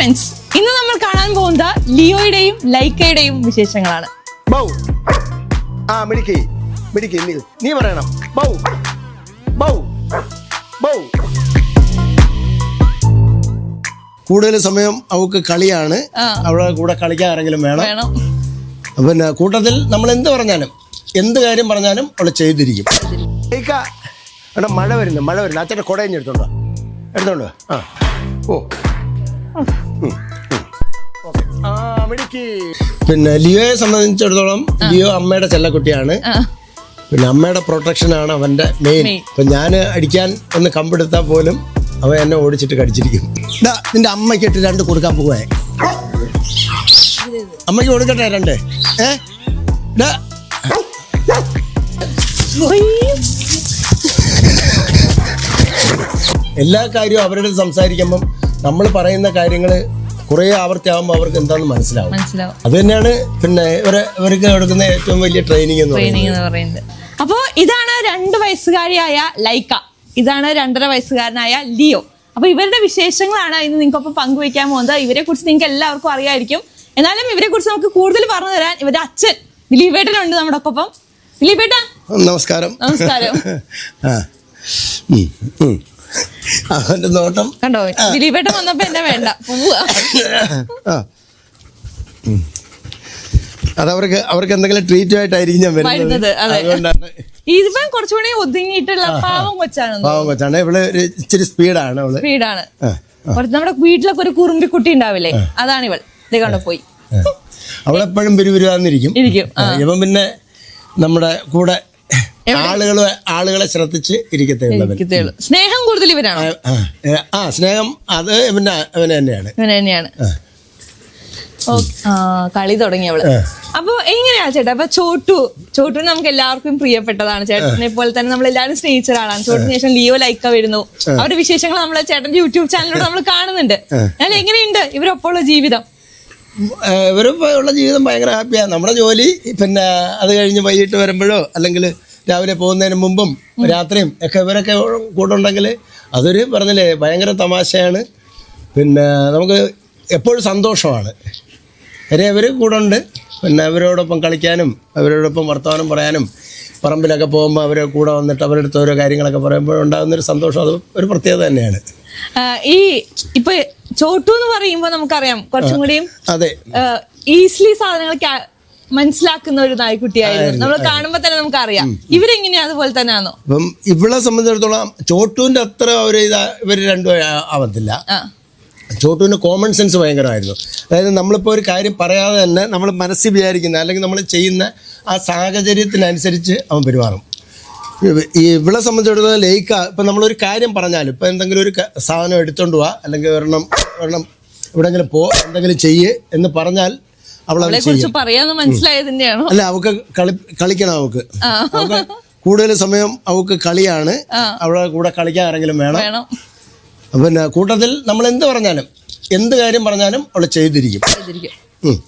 Friends ഇന്ന് നമ്മൾ കാണാൻ പോകുന്നത് ലിയോയുടെയും ലൈക്കയുടെയും വിശേഷങ്ങളാണ്. ബൗ. ആ മിടിക്ക്. മിടിക്ക് നീ നീ പറയണം. ബൗ. ബൗ. ബൗ. കൂടുതൽ സമയം അവൾക്ക് കളിയാണ്. ആ. അവളെ കൂടെ കളിക്കാൻ ആരെങ്കിലും വേണം. വേണം. പിന്നെ കൂട്ടത്തിൽ നമ്മൾ എന്ത് പറഞ്ഞാലും എന്ത് കാര്യം പറഞ്ഞാലും അവൾ ചെയ്തിരിക്കും. എടാ മഴ വരുന്നു മഴ വരുന്നു. അച്ഛന്റെ കുടയഞ്ഞ് എടുത്തോണ്ടോ എടുത്തോണ്ടോ ആ. ഓ. പിന്നെ ലിയോയെ സംബന്ധിച്ചിടത്തോളം ലിയോ അമ്മയുടെ ചെല്ലക്കുട്ടിയാണ് പിന്നെ അമ്മയുടെ പ്രൊട്ടക്ഷൻ ആണ് അവന്റെ മെയിൻ ഇപ്പൊ ഞാൻ അടിക്കാൻ ഒന്ന് കമ്പെടുത്താൽ പോലും അവൻ എന്നെ ഓടിച്ചിട്ട് കടിച്ചിരിക്കും. ഇതാ നിന്റെ അമ്മയ്ക്കിട്ട് രണ്ട് കൊടുക്കാൻ പോവേ അമ്മയ്ക്ക് കൊടുക്കട്ടെ രണ്ട്? ഏ? എല്ലാ കാര്യവും അവരോട് സംസാരിക്കുമ്പം നമ്മൾ പറയുന്ന കാര്യങ്ങൾ കുറേ ആവർത്തിയാകുമ്പോൾ അവർക്ക് എന്താണെന്ന് മനസ്സിലാവും. മനസ്സിലാവും. അത് തന്നെയാണ് പിന്നെ ഇവരെ ഇവർക്ക് കൊടുക്കുന്ന ഏറ്റവും വലിയ ട്രെയിനിങ് എന്ന് ട്രെയിനിങ് എന്ന് പറയുന്നത്. അപ്പോ ഇതാണ് രണ്ട് വയസ്സുകാരിയായ ലൈക്ക. ഇതാണ് രണ്ടര വയസ്സുകാരനായ ലിയോ. അപ്പൊ ഇവരുടെ വിശേഷങ്ങളാണ് ഇന്ന് നിങ്ങൾക്കൊപ്പം പങ്കുവയ്ക്കാൻ പോകുന്നത്. ഇവരെ കുറിച്ച് നിങ്ങൾക്ക് എല്ലാവർക്കും അറിയായിരിക്കും. എന്നാലും ഇവരെ കുറിച്ച് നമുക്ക് കൂടുതൽ പറഞ്ഞു തരാൻ ഇവരുടെ അച്ഛൻ ദിലീപേട്ടനുണ്ട് നമ്മുടെ ഒപ്പം ദിലീപേട്ട? നമസ്കാരം. നമസ്കാരം. അവന്റെ നോട്ടം. കണ്ടോ? ദിലീപേട്ടൻ വന്നപ്പോ എന്നെ വേണ്ട. അത്. അതവർക്ക് അവർക്ക് എന്തെങ്കിലും ട്രീറ്റ് ആയിട്ടായിരിക്കും ഞാൻ വരുന്നത്. അതുകൊണ്ടാണ് ഇതിപ്പം കുറച്ചുകൂടി ഒതുങ്ങിയിട്ടുള്ള പാവം കൊച്ചാണ് പാവം കൊച്ചാണ്. ഇവൾ ഒരു ഇച്ചിരി സ്പീഡാണ് അവൾ. സ്പീഡാണ്. നമ്മുടെ വീട്ടിലൊക്കെ ഒരു കുറുമ്പി കുട്ടി ഉണ്ടാവില്ലേ അതാണ് ഇവൾ. ഇതേ കണ്ടോ പോയി. അവളെപ്പോഴും പിരിവിരുവാന്നിരിക്കും ഇരിക്കും. ഇവൻ പിന്നെ നമ്മുടെ കൂടെ ആളുകളെ ആളുകളെ ശ്രദ്ധിച്ച് ഇരിക്കത്തേ ഉള്ളൂ. സ്നേഹം കൂടുതൽ ഇവരാണ്? ആ, സ്നേഹം അത് പിന്നെ അവന് തന്നെയാണ്. ഇവൻ തന്നെയാണ്. കളി തുടങ്ങി അവൾ. അപ്പൊ എങ്ങനെയാ ചേട്ടാ? അപ്പൊ ചോട്ടു ചോട്ടു നമുക്ക് എല്ലാവർക്കും പ്രിയപ്പെട്ടതാണ്. ചേട്ടനെ പോലെ തന്നെ നമ്മൾ എല്ലാവരും സ്നേഹിച്ച ഒരാളാണ് ചോട്ടിന് ശേഷം ലിയോ ലൈക്ക വരുന്നു. അവരുടെ വിശേഷങ്ങൾ നമ്മളെ ചേട്ടന്റെ യൂട്യൂബ് ചാനലിലൂടെ നമ്മൾ കാണുന്നുണ്ട്. അല്ല എങ്ങനെയുണ്ട് ഇവരൊപ്പമുള്ള ജീവിതം? ഇവരൊപ്പമുള്ള ജീവിതം ഭയങ്കര ഹാപ്പിയാണ് നമ്മുടെ ജോലി പിന്നെ അത് കഴിഞ്ഞ് വൈകിട്ട് വരുമ്പോഴോ അല്ലെങ്കിൽ രാവിലെ പോകുന്നതിന് മുമ്പും രാത്രിയും ഒക്കെ ഇവരൊക്കെ കൂടെ ഉണ്ടെങ്കിൽ അതൊരു പറഞ്ഞില്ലേ ഭയങ്കര തമാശയാണ്. പിന്നെ നമുക്ക് എപ്പോഴും സന്തോഷമാണ്. കാര്യം ഇവർ കൂടെ ഉണ്ട് പിന്നെ അവരോടൊപ്പം കളിക്കാനും അവരോടൊപ്പം വർത്തമാനം പറയാനും പറമ്പിലൊക്കെ പോകുമ്പോൾ അവരെ കൂടെ വന്നിട്ട് അവരുടെ അടുത്ത് ഓരോ കാര്യങ്ങളൊക്കെ പറയുമ്പോൾ ഉണ്ടാകുന്നൊരു സന്തോഷം അത് ഒരു പ്രത്യേകത തന്നെയാണ്. ഈ ഇപ്പൊ ചോട്ടു എന്ന് പറയുമ്പോ നമുക്കറിയാം കുറച്ചും കൂടിയും അതെ. ഈസിലി സാധനങ്ങൾ മനസ്സിലാക്കുന്ന ഒരു നായ്ക്കുട്ടിയായിരുന്നു നമ്മൾ കാണുമ്പോ തന്നെ നമുക്ക് അറിയാം ഇവരെങ്ങനെയാ അതുപോലെ തന്നെയാണോ? അപ്പം ഇവളെ സംബന്ധിച്ചിടത്തോളം ചോട്ടൂന്റെ അത്ര ഒരു ഇവർ രണ്ടും ആവത്തില്ല. ചോട്ടുവിന് കോമൺ സെൻസ് ഭയങ്കരമായിരുന്നു. അതായത് നമ്മളിപ്പോൾ ഒരു കാര്യം പറയാതെ തന്നെ നമ്മൾ മനസ്സിൽ വിചാരിക്കുന്ന അല്ലെങ്കിൽ നമ്മൾ ചെയ്യുന്ന ആ സാഹചര്യത്തിനനുസരിച്ച് അവൻ പെരുമാറും. ഈ ഇവളെ സംബന്ധിച്ചിടത്തോളം ലേക്ക ഇപ്പം നമ്മളൊരു കാര്യം പറഞ്ഞാലും ഇപ്പം എന്തെങ്കിലും ഒരു സാധനം എടുത്തോണ്ട് പോവാ അല്ലെങ്കിൽ ഒരെണ്ണം ഒരെണ്ണം എവിടെയെങ്കിലും പോ എന്തെങ്കിലും ചെയ്യ് എന്ന് പറഞ്ഞാൽ അവളത് അവളെ ചെയ്യും. കുറിച്ച് പറയാന്ന് മനസ്സിലായതിന്റെയാണോ? അല്ല അവക്ക് കളി കളിക്കണം അവക്ക്. അവക്ക് കൂടുതൽ സമയം അവക്ക് കളിയാണ്. അവളെ കൂടെ കളിക്കാൻ ആരെങ്കിലും വേണം? വേണം. പിന്നെ കൂട്ടത്തിൽ നമ്മൾ എന്ത് പറഞ്ഞാലും എന്ത് കാര്യം പറഞ്ഞാലും അവൾ ചെയ്തിരിക്കും. ഉം.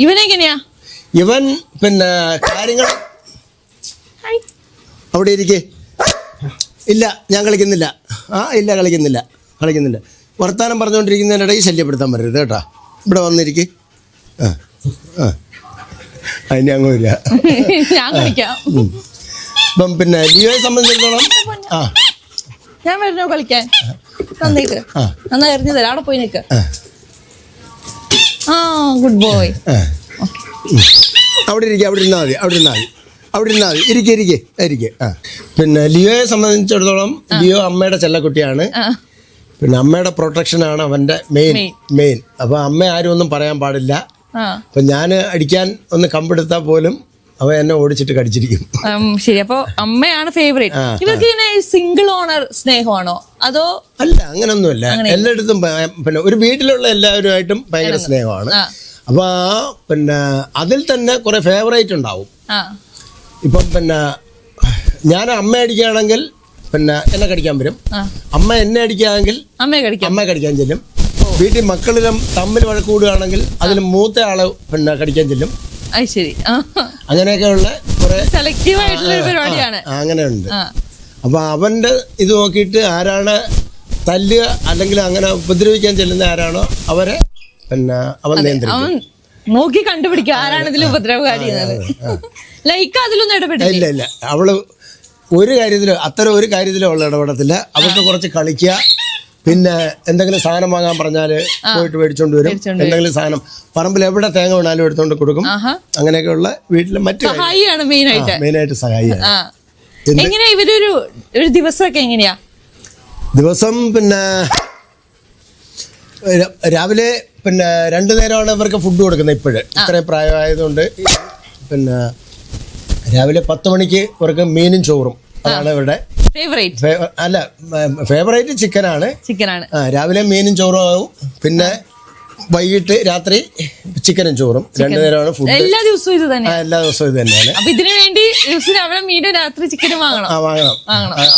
ഇവനെങ്ങനെയാ ഇവൻ പിന്നെ കാര്യങ്ങൾ. അവിടെ ഇരിക്കേ. ഇല്ല ഞാൻ കളിക്കുന്നില്ല. ആ ഇല്ല കളിക്കുന്നില്ല. കളിക്കുന്നില്ല. വർത്താനം പറഞ്ഞുകൊണ്ടിരിക്കുന്നതിനിടയിൽ ശല്യപ്പെടുത്താൻ പറ്റരുത് കേട്ടോ. ഇവിടെ വന്നിരിക്കേ. അതിന് അങ്ങ് വരിക. ഞാൻ കളിക്കാം. ഇപ്പം പിന്നെ ലിയോയെ സംബന്ധിച്ചിടത്തോളം ആ. ഞാൻ വരുന്നു കളിക്കാൻ. തന്നേക്ക് നന്നായി എറിഞ്ഞു തരാം. അവിടെ പോയി നിൽക്ക്. ആ. Good boy. അവിടെ ഇരിക്കുക അവിടെ ഇരുന്നാൽ മതി അവിടെ ഇരുന്നാൽ മതി അവിടെ ഇരുന്നാൽ മതി. ഇരിക്കെ ഇരിക്കെ ഇരിക്കെ. ആ. പിന്നെ ലിയോയെ സംബന്ധിച്ചിടത്തോളം ലിയോ അമ്മയുടെ ചെല്ലക്കുട്ടിയാണ്. പിന്നെ അമ്മയുടെ പ്രൊട്ടക്ഷനാണ് അവന്റെ മെയിൻ മെയിൻ അപ്പോൾ അമ്മ ആരും ഒന്നും പറയാൻ പാടില്ല. അപ്പം ഞാൻ അടിക്കാൻ ഒന്ന് കമ്പെടുത്താ പോലും അവ എന്നെ ഓടിച്ചിട്ട് കടിച്ചിരിക്കും. ശരി. അപ്പൊ അമ്മയാണ് ഫേവറേറ്റ് ആ, ഇവർക്ക് ഇങ്ങനെ സിംഗിൾ ഓണർ സ്നേഹമാണോ? അതോ അല്ല അങ്ങനൊന്നുമില്ല. എല്ലായിടത്തും പിന്നെ ഒരു വീട്ടിലുള്ള എല്ലാവരുമായിട്ടും ഭയങ്കര സ്നേഹമാണ്. അപ്പൊ ആ പിന്നെ അതിൽ തന്നെ കുറെ ഫേവറേറ്റ് ഉണ്ടാവും. ഇപ്പം പിന്നെ ഞാൻ അമ്മ അടിക്കുകയാണെങ്കിൽ പിന്നെ എന്നെ കടിക്കാൻ വരും. അമ്മ എന്നെ അടിക്കുകയാണെങ്കിൽ അമ്മയെ അമ്മ കടിക്കാൻ ചെല്ലും. വീട്ടിൽ മക്കളിലും തമ്മിൽ വഴക്ക് കൂടുകയാണെങ്കിൽ അതിൽ മൂത്ത ആൾ പിന്നെ കടിക്കാൻ ചെല്ലും. അത് ശരി. അങ്ങനെയൊക്കെയുള്ള കുറെ സെലക്റ്റീവ് ആയിട്ടുള്ള ഒരു പരിപാടിയാണ്. അങ്ങനെയുണ്ട്. അപ്പൊ അവന്റെ ഇത് നോക്കിയിട്ട് ആരാണ് തല്ലുക അല്ലെങ്കിൽ അങ്ങനെ ഉപദ്രവിക്കാൻ ചെല്ലുന്ന ആരാണോ അവരെ പിന്നെ അവൻ നിയന്ത്രിക്കും. നോക്കി കണ്ടുപിടിക്കും ആരാണ് ഇതിൽ ഉപദ്രവകാരി ലൈക്ക് അതിലൊന്നും ഇല്ല ഇല്ല. അവൾ ഒരു കാര്യത്തിലോ അത്തരം ഒരു കാര്യത്തിലോ അവൾ ഇടപെടത്തില്ല. അവൾക്ക് കുറച്ച് കളിക്കുക പിന്നെ എന്തെങ്കിലും സാധനം വാങ്ങാൻ പറഞ്ഞാൽ പോയിട്ട് മേടിച്ചോണ്ട് വരും. എന്തെങ്കിലും സാധനം പറമ്പിൽ എവിടെ തേങ്ങ വേണാലും എടുത്തോണ്ട് കൊടുക്കും. അങ്ങനെയൊക്കെയുള്ള വീട്ടിലെ മറ്റു സഹായിയാണ് ആയിട്ട്. മെയിനായിട്ട് സഹായിയാണ്. എങ്ങനെയാ ഇവരൊരു ഒരു ദിവസമൊക്കെ എങ്ങനെയാ? ദിവസം പിന്നെ രാവിലെ പിന്നെ രണ്ടു നേരമാണ് ഇവർക്ക് ഫുഡ് കൊടുക്കുന്നത് ഇപ്പോഴ്. ഇത്രയും പ്രായമായതുകൊണ്ട്. പിന്നെ രാവിലെ പത്ത് മണിക്ക് ഇവർക്ക് മീനും ചോറും. അതാണ് ഫേവറേറ്റ് അല്ല ഫേവറേറ്റ് ചിക്കനാണ്. ചിക്കനാണ്. ആ രാവിലെ മീനും ചോറും ആവും പിന്നെ വൈകിട്ട് രാത്രി ചിക്കനും ചോറും. രണ്ടു നേരമാണ് ഫുഡ് എല്ലാ ദിവസവും ഇത് തന്നെ. എല്ലാ ദിവസവും ഇത് തന്നെയാണ്. അപ്പൊ ഇതിനു വേണ്ടി രാവിലെ മീനും രാത്രി ചിക്കനും വാങ്ങണം. ആ വാങ്ങണം.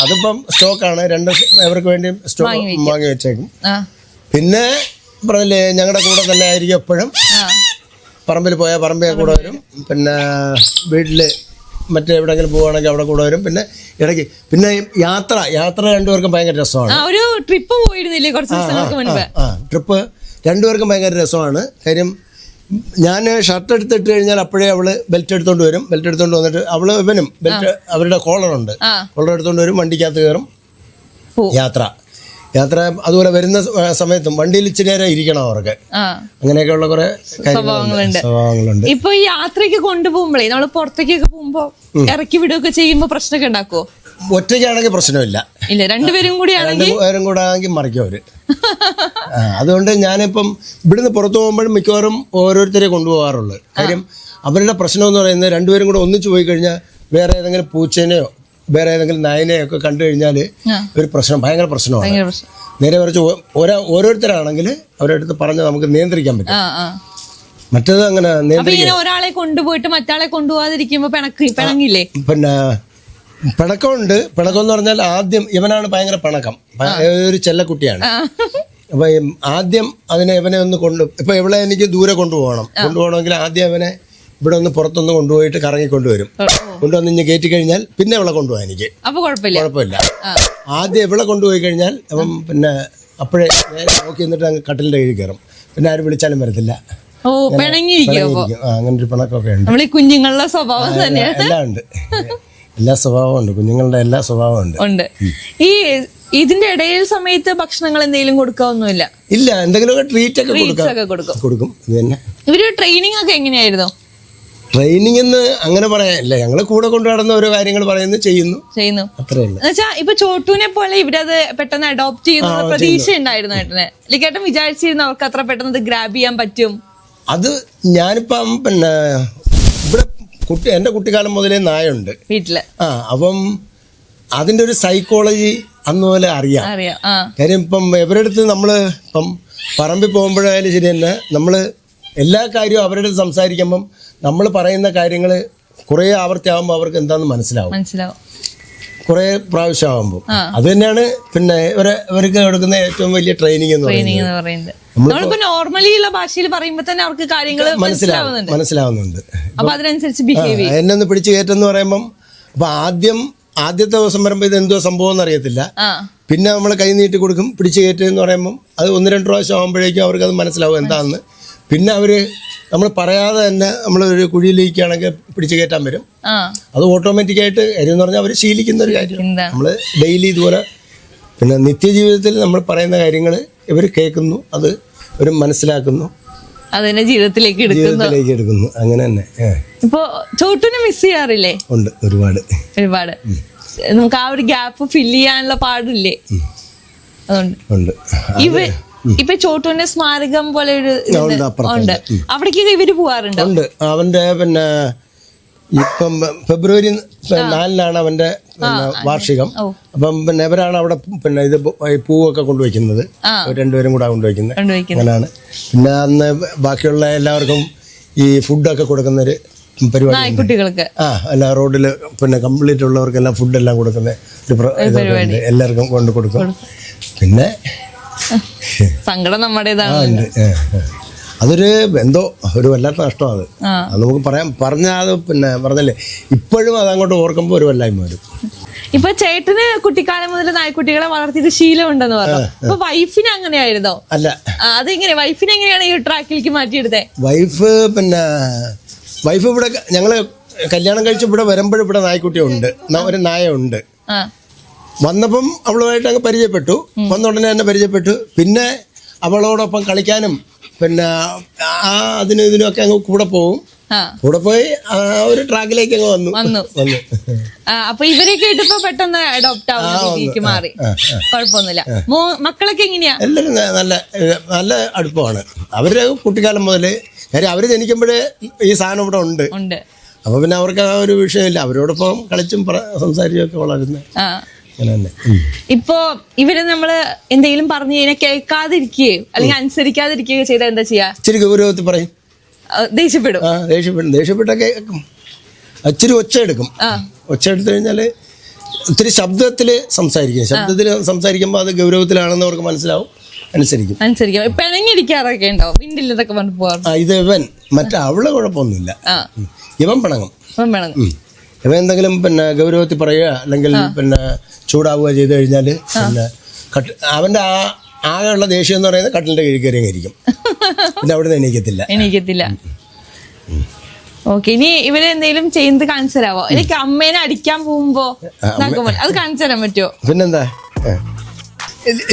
അതിപ്പം സ്റ്റോക്ക് ആണ് സ്റ്റോക്കാണ്. രണ്ട് ഇവർക്ക് വേണ്ടി സ്റ്റോക്ക് വാങ്ങി വെച്ചേക്കും. പിന്നെ പറഞ്ഞില്ലേ ഞങ്ങളുടെ കൂടെ തന്നെ ആയിരിക്കും എപ്പോഴും. പറമ്പിൽ പോയാൽ പറമ്പിൽ കൂടെ വരും. പിന്നെ വീട്ടിൽ മറ്റെവിടെങ്കിലും പോവുകയാണെങ്കിൽ അവിടെ കൂടെ വരും. പിന്നെ ഇടയ്ക്ക് പിന്നെ യാത്ര യാത്ര രണ്ടുപേർക്കും ഭയങ്കര രസമാണ്. ആ ഒരു ട്രിപ്പ് പോയിരുന്നില്ലേ കുറച്ച് ദിവസങ്ങൾക്ക് മുൻപ്? ആ ട്രിപ്പ് രണ്ടുപേർക്കും ഭയങ്കര രസമാണ്. കാര്യം ഞാൻ ഷർട്ട് എടുത്തിട്ട് കഴിഞ്ഞാൽ അപ്പോഴേ അവൾ ബെൽറ്റ് എടുത്തോണ്ട് വരും. ബെൽറ്റ് എടുത്തോണ്ട് വന്നിട്ട് അവൾ ഇവനും ബെൽറ്റ് അവരുടെ കോളറുണ്ട് ആ. കോളർ എടുത്തോണ്ട് വരും വണ്ടിക്കകത്ത് കയറും. യാത്ര. യാത്ര അതുപോലെ വരുന്ന സമയത്തും വണ്ടിയിൽ ഇച്ചിരി നേരം ഇരിക്കണം അവർക്ക്. അങ്ങനെയൊക്കെയുള്ള കുറെ സ്വഭാവങ്ങളുണ്ട്. ഇപ്പൊ ഈ യാത്രയ്ക്ക് കൊണ്ടുപോകുമ്പോഴേ നമ്മൾ പുറത്തേക്കൊക്കെ പോകുമ്പോ ഇറക്കി വിടുകയൊക്കെ ചെയ്യുമ്പോ പ്രശ്നമൊക്കെ ഉണ്ടാക്കുവോ? ഒറ്റയ്ക്കാണെങ്കിൽ പ്രശ്നമില്ല. ഇല്ല രണ്ടുപേരും കൂടി രണ്ടുപേരും കൂടെ ആണെങ്കിൽ മറിക്കും അവർ. അതുകൊണ്ട് ഞാനിപ്പം ഇവിടുന്ന് പുറത്തു പോകുമ്പോഴും മിക്കവാറും ഓരോരുത്തരെ കൊണ്ടുപോകാറുള്ളു. കാര്യം അവരുടെ പ്രശ്നം എന്ന് പറയുന്നത് രണ്ടുപേരും കൂടെ ഒന്നിച്ചു പോയി കഴിഞ്ഞാൽ വേറെ ഏതെങ്കിലും പൂച്ചേനെയോ വേറെ ഏതെങ്കിലും നായനെയൊക്കെ കണ്ടു കഴിഞ്ഞാൽ. ഒരു പ്രശ്നം ഭയങ്കര പ്രശ്നമാണ്. നേരെ മറിച്ച് ഓരോ ഓരോരുത്തരാണെങ്കിൽ അവരുടെ അടുത്ത് പറഞ്ഞ് നമുക്ക് നിയന്ത്രിക്കാൻ പറ്റും. മറ്റേത് അങ്ങനെ നിയന്ത്രിക്കും ഒരാളെ കൊണ്ടുപോയിട്ട് മറ്റാളെ കൊണ്ടുപോകാതിരിക്കുമ്പോ പിണങ്ങില്ലേ? പിന്നെ പിണക്കമുണ്ട്. പിണക്കം എന്ന് പറഞ്ഞാൽ ആദ്യം ഇവനാണ് ഭയങ്കര പിണക്കം. ഒരു ചെല്ലക്കുട്ടിയാണ്. അപ്പൊ ആദ്യം അതിനെ ഇവനെ ഒന്ന് കൊണ്ട് ഇപ്പൊ ഇവിടെ എനിക്ക് ദൂരെ കൊണ്ടുപോകണം. കൊണ്ടുപോകണമെങ്കിൽ ആദ്യം അവനെ ഇവിടെ ഒന്ന് പുറത്തൊന്ന് കൊണ്ടുപോയിട്ട് കറങ്ങി കൊണ്ടുവരും കൊണ്ടുവന്ന് ഇഞ്ഞ് കയറ്റി കഴിഞ്ഞാൽ പിന്നെ ഇവിടെ കൊണ്ടുപോകാൻ എനിക്ക്. അപ്പൊ കുഴപ്പമില്ല. കുഴപ്പമില്ല. ആദ്യം ഇവിടെ കൊണ്ടുപോയി കഴിഞ്ഞാൽ അവൻ പിന്നെ അപ്പോഴേ നേരെ നോക്കി നിന്നിട്ട് അങ്ങ് കട്ടിലിന്റെ കീഴിൽ കയറും. പിന്നെ ആരും വിളിച്ചാലും വരത്തില്ല. ഓ പിണങ്ങിയിരിക്കും അപ്പൊ? ആ, അങ്ങനെ ഒരു പിണക്കൊക്കെ ഉണ്ട്. നമ്മൾ ഈ കുഞ്ഞുങ്ങളുടെ സ്വഭാവം തന്നെയാണ്. എല്ലാം ഉണ്ട്. എല്ലാ സ്വഭാവവും ഉണ്ട്. കുഞ്ഞുങ്ങളുടെ എല്ലാ സ്വഭാവവും ഉണ്ട്. ഉണ്ട്. ഈ ഇതിന്റെ ഇടയിൽ സമയത്ത് ഭക്ഷണങ്ങൾ എന്തെങ്കിലും കൊടുക്കാവൊന്നുമില്ല? ഇല്ല എന്തെങ്കിലുമൊക്കെ ട്രീറ്റ് ഒക്കെ കൊടുക്കാം. ഒക്കെ കൊടുക്കും. കൊടുക്കും. ഇത് തന്നെ. ഇവർ ട്രെയിനിങ് ഒക്കെ എങ്ങനെയായിരുന്നു? ട്രെയിനിങ് എന്ന് അങ്ങനെ പറയാനില്ല ഞങ്ങൾ കൂടെ കൊണ്ടു നടന്ന ഓരോ കാര്യങ്ങൾ പറയുന്നു ചെയ്യുന്നു. ചെയ്യുന്നു. എന്നുവെച്ചാ ഇപ്പൊ ചോട്ടൂനെ പോലെ ഇവരത് പെട്ടെന്ന് അഡോപ്റ്റ് ചെയ്യുന്ന പ്രതീക്ഷ ഉണ്ടായിരുന്നു ഏട്ടന്. ലിക്കേട്ടൻ വിചാരിച്ചിരുന്നു അവർക്ക് അത്ര പെട്ടെന്ന് ഇത് ഗ്രാബ് ചെയ്യാൻ പറ്റും. അത് ഞാനിപ്പം പിന്നെ ഇവിടെ കുട്ടി എന്റെ കുട്ടിക്കാലം മുതലേ നായുണ്ട് വീട്ടിൽ. ആ അപ്പം അതിന്റെ ഒരു സൈക്കോളജി അന്ന് പോലെ അറിയാം. അറിയാം ആ. കാര്യം ഇപ്പം ഇവരുടെ അടുത്ത് നമ്മൾ ഇപ്പം പറമ്പിൽ പോകുമ്പോഴായാലും ശരി തന്നെ നമ്മൾ എല്ലാ കാര്യവും അവരുടെ അടുത്ത് സംസാരിക്കുമ്പം നമ്മൾ പറയുന്ന കാര്യങ്ങൾ കുറേ ആവർത്തിയാകുമ്പോൾ അവർക്ക് എന്താണെന്ന് മനസ്സിലാവും. മനസ്സിലാവും. കുറേ പ്രാവശ്യം ആവുമ്പോൾ. അത് തന്നെയാണ് പിന്നെ ഇവർക്ക് കൊടുക്കുന്ന ഏറ്റവും വലിയ ട്രെയിനിങ് എന്ന് പറയുന്നത്. നമ്മളിപ്പോ നോർമലി ഉള്ള ഭാഷയിൽ പറയുമ്പോൾ തന്നെ അവർക്ക് കാര്യങ്ങൾ മനസ്സിലാവുന്നുണ്ട്. മനസ്സിലാവുന്നുണ്ട്. അപ്പൊ അതിനനുസരിച്ച് ബിഹേവ് എന്നെ ഒന്ന് പിടിച്ച് കയറ്റെന്ന് പറയുമ്പം അപ്പൊ ആദ്യം ആദ്യത്തെ ദിവസം വരുമ്പോൾ ഇത് എന്തോ സംഭവം എന്നറിയത്തില്ല. അറിയത്തില്ല പിന്നെ നമ്മൾ കൈ നീട്ടി കൊടുക്കും പിടിച്ചു കയറ്റുക എന്ന് പറയുമ്പോൾ അത് ഒന്ന് രണ്ട് പ്രാവശ്യം ആകുമ്പോഴേക്കും അവർക്ക് അത് മനസ്സിലാവും എന്താണെന്ന് പിന്നെ അവർ നമ്മൾ പറയാതെ തന്നെ നമ്മൾ ഒരു കുഴിയിലേക്കാണെങ്കിൽ പിടിച്ചു കയറ്റാൻ വരും. അത് ഓട്ടോമാറ്റിക്കായിട്ട് കാര്യം എന്ന് പറഞ്ഞാൽ അവർ ശീലിക്കുന്ന ഒരു കാര്യം നമ്മൾ ഡെയിലി ഇതുപോലെ പിന്നെ നിത്യജീവിതത്തിൽ നമ്മൾ പറയുന്ന കാര്യങ്ങൾ ഇവർ കേൾക്കുന്നു അത് ഇവർ മനസ്സിലാക്കുന്നു. അതിനെ ജീവിതത്തിലേക്ക് ജീവിതത്തിലേക്ക് എടുക്കുന്നു. അങ്ങനെ തന്നെ. ഇപ്പോ ചോട്ടൂനെ മിസ് ചെയ്യാറില്ലേ? ഉണ്ട് ഒരുപാട്. ഒരുപാട്. നമുക്ക് ആ ഒരു ഗ്യാപ്പ് ഫില്ല് ചെയ്യാനുള്ള പാടില്ലേ? അതുകൊണ്ട്. ഉണ്ട്. ഇപ്പൊ ചോട്ടൂന്റെ സ്മാരകം പോലെ ഒരു ഉണ്ട്, അവിടേക്ക് ഇവർ പോവാറുണ്ട്? ഉണ്ട്. അവന്റെ പിന്നെ ഇപ്പം ഫെബ്രുവരി നാലിനാണ് അവന്റെ വാർഷികം. അപ്പം പിന്നെ ഇവരാണ് അവിടെ പിന്നെ ഇത് പൂവൊക്കെ കൊണ്ടുവയ്ക്കുന്നത്. രണ്ടുപേരും കൂടെ കൊണ്ടുവയ്ക്കുന്നത്. അങ്ങനെയാണ്. പിന്നെ അന്ന് ബാക്കിയുള്ള എല്ലാവർക്കും ഈ ഫുഡൊക്കെ കൊടുക്കുന്ന ഒരു പരിപാടി കുട്ടികൾക്ക്. ആ എല്ലാ റോഡിൽ പിന്നെ കംപ്ലീറ്റ് ഉള്ളവർക്കെല്ലാം ഫുഡെല്ലാം കൊടുക്കുന്ന ഒരു എല്ലാവർക്കും കൊണ്ട് കൊടുക്കും. പിന്നെ സങ്കടം നമ്മുടേതാണ്. അതൊരു എന്തോ ഒരു വല്ലാത്ത നഷ്ടമാണ് അത്. അത് നമുക്ക് പറയാം. പറഞ്ഞാൽ പിന്നെ പറഞ്ഞല്ലേ ഇപ്പോഴും അത് അങ്ങോട്ട് ഓർക്കുമ്പോൾ ഒരു വല്ലായ്മ വരും. ഇപ്പൊ ചേട്ടന് കുട്ടിക്കാലം മുതൽ നായ്ക്കുട്ടികളെ വളർത്തിയിട്ട് ശീലമുണ്ടെന്ന് പറഞ്ഞു. അപ്പൊ വൈഫിന് അങ്ങനെയായിരുന്നോ? അല്ല. അതെങ്ങനെ? വൈഫിനെ എങ്ങനെയാണ് ഈ ട്രാക്കിലേക്ക് മാറ്റിയെടുത്തേ? വൈഫ് പിന്നെ വൈഫ് ഇവിടെ ഞങ്ങൾ കല്യാണം കഴിച്ച് ഇവിടെ വരുമ്പോഴും ഇവിടെ നായ്ക്കുട്ടി ഉണ്ട് ഒരു നായ ഉണ്ട് വന്നപ്പം അവളുമായിട്ട് അങ്ങ് പരിചയപ്പെട്ടു. വന്ന ഉടനെ തന്നെ പരിചയപ്പെട്ടു. പിന്നെ അവളോടൊപ്പം കളിക്കാനും പിന്നെ ആ അതിനും ഇതിനും ഒക്കെ അങ്ങ് കൂടെ പോകും. കൂടെ പോയി ആ ഒരു ട്രാക്കിലേക്ക് അങ്ങ് വന്നു. വന്നു. വന്നു. അപ്പൊ ഇവരൊക്കെ ഇട്ടിപ്പോ പെട്ടെന്ന് അഡോപ്റ്റ് ആവുന്ന രീതിക്ക് മാറി. കുഴപ്പമൊന്നുമില്ല. മക്കളൊക്കെ എങ്ങനെയാ? എല്ലാവരും നല്ല നല്ല അടുപ്പമാണ്. അവരുടെ കുട്ടിക്കാലം മുതൽ കാര്യം അവർ ജനിക്കുമ്പോഴേ ഈ സാധനം ഇവിടെ ഉണ്ട്. ഉണ്ട്. അപ്പോൾ പിന്നെ അവർക്ക് ആ ഒരു വിഷയമില്ല. അവരോടൊപ്പം കളിച്ചും സംസാരിച്ചും ഒക്കെ വളരുന്നത്. ഇപ്പോ ഇവർ നമ്മൾ എന്തെങ്കിലും പറഞ്ഞു കഴിഞ്ഞാൽ കേൾക്കാതിരിക്കുകയോ അല്ലെങ്കിൽ അനുസരിക്കാതിരിക്കുകയോ ചെയ്താൽ എന്താ ചെയ്യാ? ഇച്ചിരി ഗൗരവത്തിൽ പറയും. ദേഷ്യപ്പെടും. ആ ദേഷ്യപ്പെടും. ദേഷ്യപ്പെട്ടൊക്കെ കേൾക്കും. ഇച്ചിരി ഒച്ച എടുക്കും. ആ. ഒച്ച എടുത്തു കഴിഞ്ഞാൽ ഒത്തിരി ശബ്ദത്തിൽ സംസാരിക്കും. ശബ്ദത്തിൽ സംസാരിക്കുമ്പോൾ അത് ഗൗരവത്തിലാണെന്ന് അവർക്ക് മനസ്സിലാവും. അനുസരിക്കും. അനുസരിക്കും. പിണങ്ങിയിരിക്കാറൊക്കെ ഉണ്ടോ? വിണ്ടില്ലതൊക്കെ പറഞ്ഞു പോവാ ആ ഇത് ഇവൻ. മറ്റേ അവൾ കുഴപ്പമൊന്നുമില്ല. ആ. ഉം. ഇവൻ പിണങ്ങും. ഇവൻ എന്തെങ്കിലും പിന്നെ ഗൗരവത്തിൽ പറയുക അല്ലെങ്കിൽ പിന്നെ ചൂടാവുക ചെയ്തു കഴിഞ്ഞാൽ പിന്നെ കട്ട് അവന്റെ ആ ആകെയുള്ള ദേഷ്യം എന്ന് പറയുന്നത് കട്ടിലിന്റെ കീഴിൽ കയറി പിന്നെ അവിടെ നിന്ന് എണീക്കത്തില്ല. എണീക്കത്തില്ല ഓക്കെ ഇനി ഇവർ എന്തെങ്കിലും ചെയ്യുന്നത് കാണിച്ചു തരാവോ എനിക്ക് അമ്മേനെ അടിക്കാൻ പോകുമ്പോ അത് കാണിച്ചു തരാൻ പറ്റുമോ പിന്നെന്താ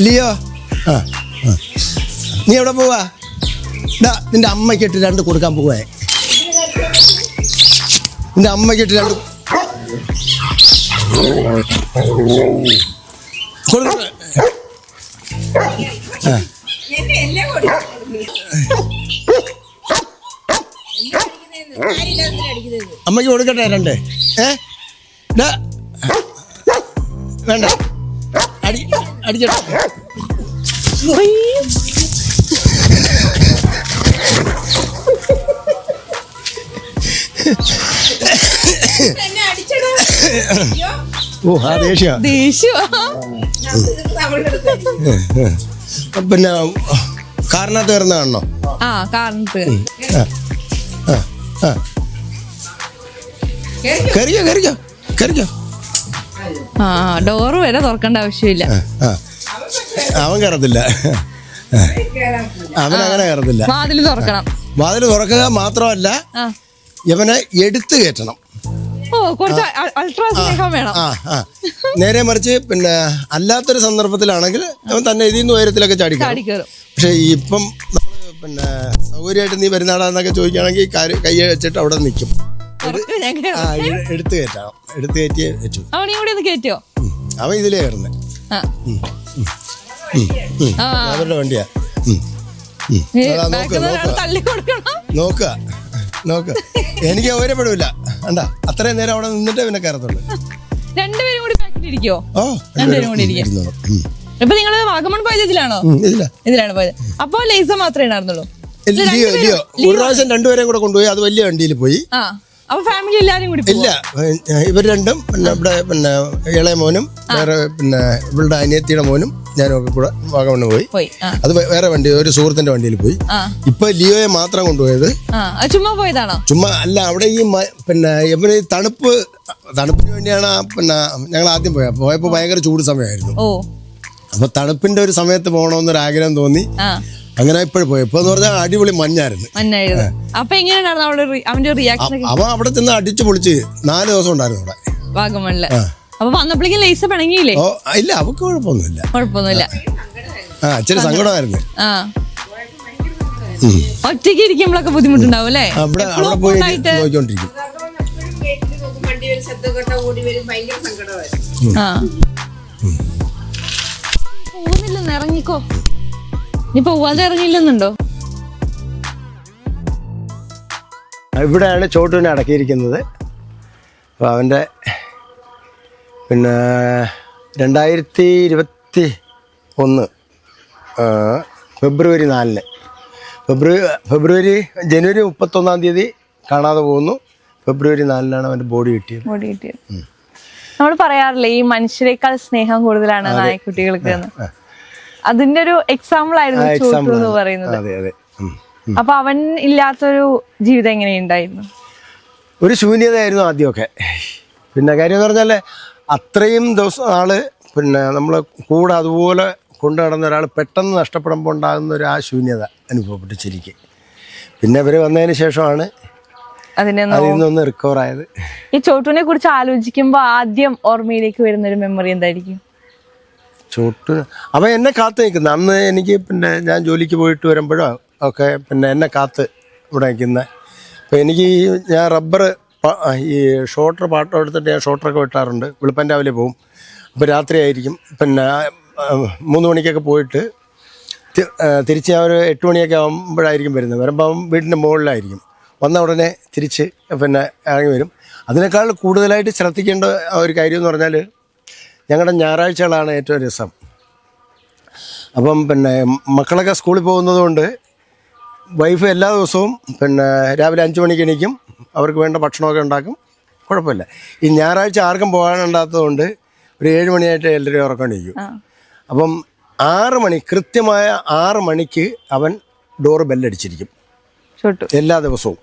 ലിയോ? ആ. നീ എവിടെ പോവാ? ഇതാ നിന്റെ അമ്മയ്ക്കിട്ട് രണ്ട് കൊടുക്കാൻ പോവേ. നിന്റെ അമ്മയ്ക്കിട്ട് രണ്ട് കൊടുക്കട്ടെ ആ അമ്മയ്ക്ക് കൊടുക്കട്ടെ രണ്ടേ? ഏ? വേണ്ട. അടി അടിക്കട്ടെ ഓ ആ ദേഷ്യ. ദേഷ്യം. പിന്നെ കാരണത്ത് കാണണോ ആ കാരണത്ത് ആ ആ ഡോറ് വരെ തുറക്കേണ്ട ആവശ്യമില്ല. അവൻ കയറത്തില്ല. അവൻ അങ്ങനെ കയറത്തില്ല. വാതിൽ തുറക്കണം. വാതിൽ തുറക്കുക മാത്രമല്ല ഇവനെ എടുത്തു കയറ്റണം. ഓ കുറച്ച് അൾട്രാ സ്നേഹം വേണം. ആ ആ. നേരെ മറിച്ച് പിന്നെ അല്ലാത്തൊരു സന്ദർഭത്തിലാണെങ്കിൽ അവൻ തന്നെ ഇതിന്ന് നിന്ന് ഉയരത്തിലൊക്കെ ചാടി പക്ഷെ ചാടി കയറും പക്ഷേ ഇപ്പം നമ്മൾ പിന്നെ സൗകര്യമായിട്ട് നീ വരുന്നാടാന്നൊക്കെ ചോദിക്കുകയാണെങ്കിൽ കാര്യം കൈ വെച്ചിട്ട് അവിടെ നിൽക്കും. എടുത്തു ഞാൻ കയറും. ആ എ- എടുത്ത് കയറ്റാം. എടുത്ത് കയറ്റിയേ വെച്ചു. അവനെയും കൂടി ഒന്ന് കയറ്റിയോ? അവൻ ഇതിലേ കയറുന്നത് ആ. ആ. അവരുടെ വണ്ടിയാ. ഉം. ഉം. ഏ, അതാ നോക്ക് ബാക്കിൽ നിന്ന് ഒരാൾ നോക്ക് തള്ളി കൊടുക്കണം നോക്കുക നോക്ക്. എനിക്ക് സൗകര്യപ്പെടില്ല കണ്ടാ? അത്രയും നേരം അവിടെ നിന്നിട്ടേ പിന്നെ കയറത്തുള്ളൂ. രണ്ടുപേരും കൂടി ഇരിക്കോ ഓ രണ്ടുപേരും കൂടി ഇരിക്കാം. ഇരുന്നോളും. ഉം. ഇപ്പൊ നിങ്ങൾ വാഗമൺ പോയത് ഇതിലാണോ ഉം, ഇതില്ല ഇതിലാണ് പോയത്. അപ്പൊ ലേസർ മാത്രമേ ഉണ്ടായിരുന്നുള്ളൂ ലിയോ ലിയോ ഒരു പ്രാവശ്യം രണ്ടുപേരെയും കൂടെ കൊണ്ടുപോയി അത് വലിയ വണ്ടിയിൽ പോയി. ആ. അപ്പൊ ഫാമിലി എല്ലാരും കൂടി പോയി ഇല്ല ഇവർ രണ്ടും പിന്നെ ഇവിടെ പിന്നെ ഇളയ മോനും വേറെ പിന്നെ ഇവളുടെ അനിയത്തിയുടെ മോനും ഞാനും ഒക്കെ കൂടെ വാഗമണ് പോയി. പോയി ആ. അത് വേ- വേറെ വണ്ടി ഒരു സുഹൃത്തിന്റെ വണ്ടിയിൽ പോയി. ആ. ഇപ്പൊ ലിയോയെ മാത്രം കൊണ്ടുപോയത്. ആ അത് ചുമ്മാ പോയതാണോ? ചുമ്മാ അല്ല അവിടെ ഈ മ- പിന്നെ ഇവർ തണുപ്പ് തണുപ്പിന് വേണ്ടിയാണ് ആ പിന്നെ ഞങ്ങൾ ആദ്യം പോയത്. പോയപ്പോൾ ഭയങ്കര ചൂട് സമയമായിരുന്നു. ഓ. അപ്പൊ തണുപ്പിന്റെ ഒരു സമയത്ത് പോകണമെന്നൊരു ആഗ്രഹം തോന്നി. അങ്ങനെ ഇപ്പോഴും പോയി. ഇപ്പൊ എന്ന് പറഞ്ഞാൽ അടിപൊളി മഞ്ഞായിരുന്നു. മഞ്ഞായിരുന്നു. അപ്പൊ എങ്ങനെയാണ് അവിടെ അവന്റെ റിയാക്ഷൻ അവൻ അവിടെ ചെന്ന് അടിച്ചു പൊളിച്ച് നാല് ദിവസം ഉണ്ടായിരുന്നു അവിടെ. വാഗമണിൽ അപ്പൊ വന്നപ്പോഴേക്കും ലൈസ പിണങ്ങിയില്ലേ? ഓ ഇല്ല അവക്ക് കുഴപ്പമൊന്നുമില്ല. കുഴപ്പമൊന്നുമില്ല. ആ ഇച്ചിരി സങ്കടമായിരുന്നു. ആ. ഒറ്റയ്ക്ക് ഇരിക്കുമ്പോഴൊക്കെ ബുദ്ധിമുട്ടുണ്ടാവും അല്ലേ? ആ. പോകുന്നില്ലെന്ന് ഇറങ്ങിക്കോ. നീ പോവാതെ ഇറങ്ങിയില്ലെന്നുണ്ടോ? ഇവിടെയാണ് ചോട്ടുവിനെ അടക്കിയിരിക്കുന്നത്. അപ്പോൾ അവന്റെ പിന്നെ രണ്ടായിരത്തി ഇരുപത്തി ഒന്ന് ഫെബ്രുവരി നാലിന്. ഫെബ്രുവരി ഫെബ്രുവരി ജനുവരി മുപ്പത്തൊന്നാം തീയതി കാണാതെ പോകുന്നു. ഫെബ്രുവരി നാലിനാണ് അവന്റെ ബോഡി കിട്ടിയത്. ബോഡി കിട്ടിയത്. നമ്മൾ പറയാറില്ലേ ഈ മനുഷ്യരെക്കാൾ സ്നേഹം കൂടുതലാണ് നായ്ക്കുട്ടികൾക്ക് അതിന്റെ ഒരു എക്സാമ്പിൾ ആയിരുന്നു ചോട്ടു എന്ന് പറയുന്നത്. അപ്പൊ അവൻ ഇല്ലാത്തൊരു ജീവിതം എങ്ങനെയുണ്ടായിരുന്നു? ഒരു ശൂന്യതയായിരുന്നു ആദ്യമൊക്കെ. പിന്നെ കാര്യം എന്ന് പറഞ്ഞാൽ അത്രയും ദിവസം ആൾ പിന്നെ നമ്മൾ കൂടെ അതുപോലെ കൊണ്ടു നടന്ന ഒരാൾ പെട്ടെന്ന് നഷ്ടപ്പെടുമ്പോൾ ഉണ്ടാകുന്ന ഒരു ആ ശൂന്യത അനുഭവപ്പെട്ടു ശരിക്കും പിന്നെ ഇവർ വന്നതിന് ശേഷമാണ് അതിനെ അതിൽ റിക്കവർ ആയത്. ഈ ചോട്ടുവിനെ കുറിച്ച് ആലോചിക്കുമ്പോ ആദ്യം ഓർമ്മയിലേക്ക് വരുന്ന ഒരു മെമ്മറി എന്തായിരിക്കും? ചോട്ടു അവൻ എന്നെ കാത്ത് നിൽക്കുന്ന. അന്ന് എനിക്ക് പിന്നെ ഞാൻ ജോലിക്ക് പോയിട്ട് വരുമ്പോഴോ ഒക്കെ പിന്നെ എന്നെ കാത്ത് ഇവിടെ നിൽക്കുന്ന. അപ്പോൾ എനിക്ക് ഞാൻ റബ്ബർ ഈ ഷോട്ടർ പാട്ടം എടുത്തിട്ട് ഞാൻ ഷോട്ടറൊക്കെ വെട്ടാറുണ്ട്. വെളുപ്പം രാവിലെ പോവും. അപ്പോൾ രാത്രി ആയിരിക്കും. പിന്നെ മൂന്ന് മണിക്കൊക്കെ പോയിട്ട് തിരിച്ച് ഞാൻ ഒരു എട്ട് മണിയൊക്കെ ആകുമ്പോഴായിരിക്കും വരുന്നത്. വരുമ്പം വീടിന്റെ മുകളിലായിരിക്കും. വന്ന ഉടനെ തിരിച്ച് പിന്നെ ഇറങ്ങി വരും. അതിനേക്കാൾ കൂടുതലായിട്ട് ശ്രദ്ധിക്കേണ്ട ഒരു കാര്യം എന്ന് പറഞ്ഞാൽ ഞങ്ങളുടെ ഞായറാഴ്ചകളാണ് ഏറ്റവും രസം. അപ്പം പിന്നെ മക്കളൊക്കെ സ്കൂളിൽ പോകുന്നതുകൊണ്ട് വൈഫ് എല്ലാ ദിവസവും പിന്നെ രാവിലെ അഞ്ച് മണിക്ക് എണീക്കും. അവർക്ക് വേണ്ട ഭക്ഷണമൊക്കെ ഉണ്ടാക്കും. കുഴപ്പമില്ല. ഈ ഞായറാഴ്ച ആർക്കും പോകാനുണ്ടാത്തതുകൊണ്ട് ഒരു ഏഴ് മണിയായിട്ട് എല്ലാവരും ഉറക്കം അപ്പം ആറ് മണി കൃത്യമായ ആറ് മണിക്ക് അവൻ ഡോറ് ബെല്ലടിച്ചിരിക്കും എല്ലാ ദിവസവും.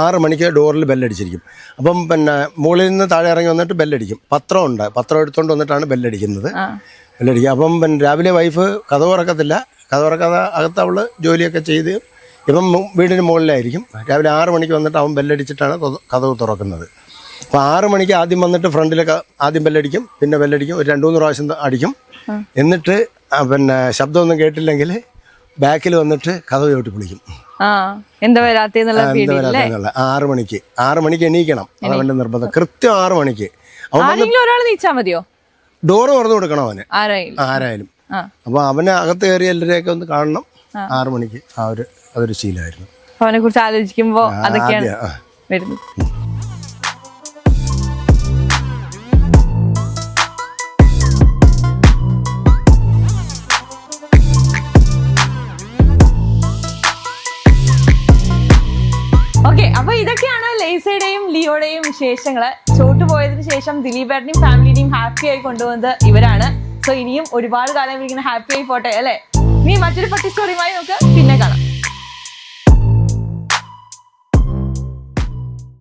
ആറ് മണിക്ക് ഡോറിൽ ബെല്ലടിച്ചിരിക്കും. അപ്പം പിന്നെ മുകളിൽ നിന്ന് താഴെ ഇറങ്ങി വന്നിട്ട് ബെല്ലടിക്കും. പത്രം ഉണ്ട്. പത്രം എടുത്തുകൊണ്ട് വന്നിട്ടാണ് ബെല്ലടിക്കുന്നത്. ബെല്ലടിക്കുക. അപ്പം പിന്നെ രാവിലെ വൈഫ് കഥ തുറക്കത്തില്ല കഥ തുറക്കാതെ അകത്ത് അവൾ ജോലിയൊക്കെ ചെയ്ത് ഇപ്പം വീടിന് മുകളിലായിരിക്കും. രാവിലെ ആറ് മണിക്ക് വന്നിട്ട് അവൻ ബെല്ലടിച്ചിട്ടാണ് കഥ കഥവ് തുറക്കുന്നത്. അപ്പോൾ ആറ് മണിക്ക് ആദ്യം വന്നിട്ട് ഫ്രണ്ടിലൊക്കെ ആദ്യം ബെല്ലടിക്കും. പിന്നെ ബെല്ലടിക്കും. ഒരു രണ്ട് മൂന്ന് പ്രാവശ്യം അടിക്കും. എന്നിട്ട് പിന്നെ ശബ്ദമൊന്നും കേട്ടില്ലെങ്കിൽ ബാക്കിൽ വന്നിട്ട് കഥ ചവിട്ടി പൊളിക്കും എന്താ വരാത്തെന്നുള്ള ആറ് മണിക്ക്. ആറു മണിക്ക് എണീക്കണം. അതവന്റെ നിർബന്ധം. കൃത്യം ആറു മണിക്ക്. അവൻ ആരെങ്കിലും ഒരാൾ നീച്ചാ മതിയോ? ഡോറ് തുറന്നു കൊടുക്കണം അവന്. ആരായാലും. അപ്പൊ അവനെ അകത്ത് കയറി എല്ലാരെയൊക്കെ ഒന്ന് കാണണം. ആറു മണിക്ക് ആ ഒരു അതൊരു ശീലമായിരുന്നു. അവനെ കുറിച്ച് ആലോചിക്കുമ്പോ അതൊക്കെയാണ് വരുന്നത്. ലിയോയുടെയും വിശേഷങ്ങൾ. ചോട്ട് പോയതിന് ശേഷം ദിലീപേട്ടനെയും ഫാമിലിനെയും ഹാപ്പി ആയി കൊണ്ടുവന്നത് ഇവരാണ്. സോ ഇനിയും ഒരുപാട് കാലം ഇങ്ങനെ ഹാപ്പി ആയി പോട്ടെ അല്ലെ? നീ മറ്റൊരു പട്ടി സ്റ്റോറിയുമായി നമുക്ക്